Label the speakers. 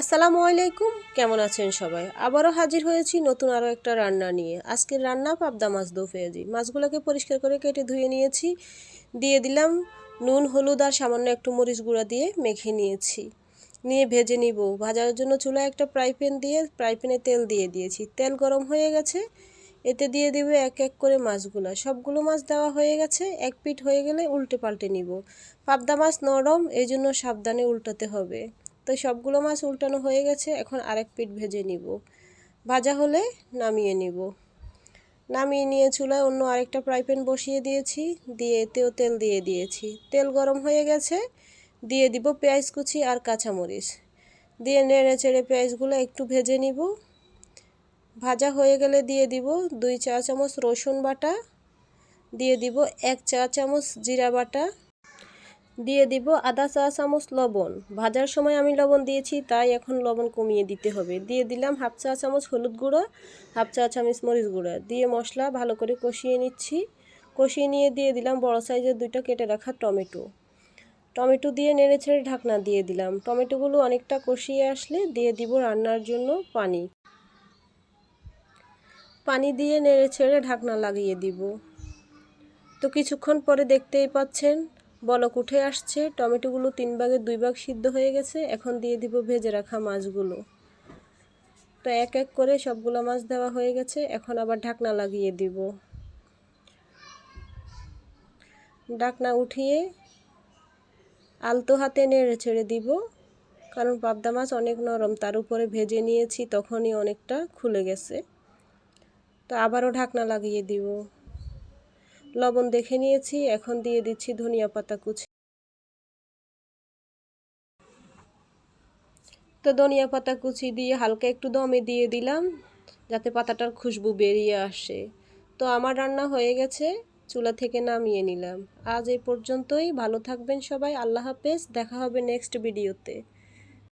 Speaker 1: আসসালামু আলাইকুম। কেমন আছেন সবাই? আবারও হাজির হয়েছি নতুন আরও একটা রান্না নিয়ে। আজকের রান্না পাবদা মাছ দো পেঁয়াজি। মাছগুলোকে পরিষ্কার করে কেটে ধুয়ে নিয়েছি। দিয়ে দিলাম নুন, হলুদ আর সামান্য একটু মরিচ গুঁড়া দিয়ে মেখে নিয়েছি। নিয়ে ভেজে নিব। ভাজার জন্য চুলায় একটা ফ্রাই প্যান দিয়ে, ফ্রাই প্যানে তেল দিয়ে দিয়েছি। তেল গরম হয়ে গেছে। এতে দিয়ে দিব এক এক করে মাছগুলো। সবগুলো মাছ দেওয়া হয়ে গেছে। এক পিঠ হয়ে গেলে উল্টে পাল্টে নিব। পাবদা মাছ নরম এই জন্য সাবধানে উল্টাতে হবে। তো সবগুলো মাছ উল্টানো হয়ে গেছে, এখন আরেক পিঠ ভেজে নিব। ভাজা হলে নামিয়ে নিব। নামিয়ে নিয়ে চুলায় অন্য আরেকটা প্যান বসিয়ে দিয়েছি, দিয়ে এতেও তেল দিয়ে দিয়েছি। তেল গরম হয়ে গেছে, দিয়ে দিব পেঁয়াজ কুচি আর কাঁচামরিচ। দিয়ে নেড়ে চেড়ে পেঁয়াজগুলো একটু ভেজে নিব। ভাজা হয়ে গেলে দিয়ে দিব দুই চা চামচ রসুন বাটা, দিয়ে দিব এক চা চামচ জিরা বাটা দিয়ে দিব আধা চা, চামচ, লবণ। ভাজার সময় আমি লবণ দিয়েছি, তাই এখন লবণ কমিয়ে দিতে হবে। দিয়ে দিলাম হাফ চা, চামচ হলুদ গুঁড়ো, হাফ চা, চামচ মরিচ গুঁড়ো। দিয়ে মশলা ভালো করে কষিয়ে নিচ্ছি। কষিয়ে নিয়ে দিয়ে দিলাম বড় সাইজের দুইটা কেটে রাখা টমেটো। টমেটো দিয়ে নেড়ে ছেড়ে ঢাকনা দিয়ে দিলাম। টমেটোগুলো অনেকটা কষিয়ে আসলে দিয়ে দিব রান্নার জন্য পানি। পানি দিয়ে নেড়ে ছেড়ে ঢাকনা লাগিয়ে দিব। তো কিছুক্ষণ পরে দেখতেই পাচ্ছেন বলক উঠে আসছে, টমেটোগুলো তিন ভাগের দুই ভাগ সিদ্ধ হয়ে গেছে, এখন দিয়ে দিব ভেজে রাখা মাছগুলো। তো এক এক করে সবগুলো মাছ দেওয়া হয়ে গেছে, এখন আবার ঢাকনা লাগিয়ে দিব। ডাকনা উঠিয়ে আলতো হাতে নেড়ে ছেড়ে দিব, কারণ পাবদা মাছ অনেক নরম, তার উপরে ভেজে নিয়েছি, তখনই অনেকটা খুলে গেছে। তো আবারও ঢাকনা লাগিয়ে দিব। লবণ দেখে নিয়েছি, এখন দিয়ে দিচ্ছি ধনিয়া পাতা কুচি। তো ধনিয়া পাতা কুচি দিয়ে হালকা একটু দমে দিয়ে দিলাম, যাতে পাতাটার খুশবু বেরিয়ে আসে। তো আমার রান্না হয়ে গেছে, চুলা থেকে নামিয়ে নিলাম। আজ এই পর্যন্তই, ভালো থাকবেন সবাই, আল্লাহ হাফেজ, দেখা হবে নেক্সট ভিডিওতে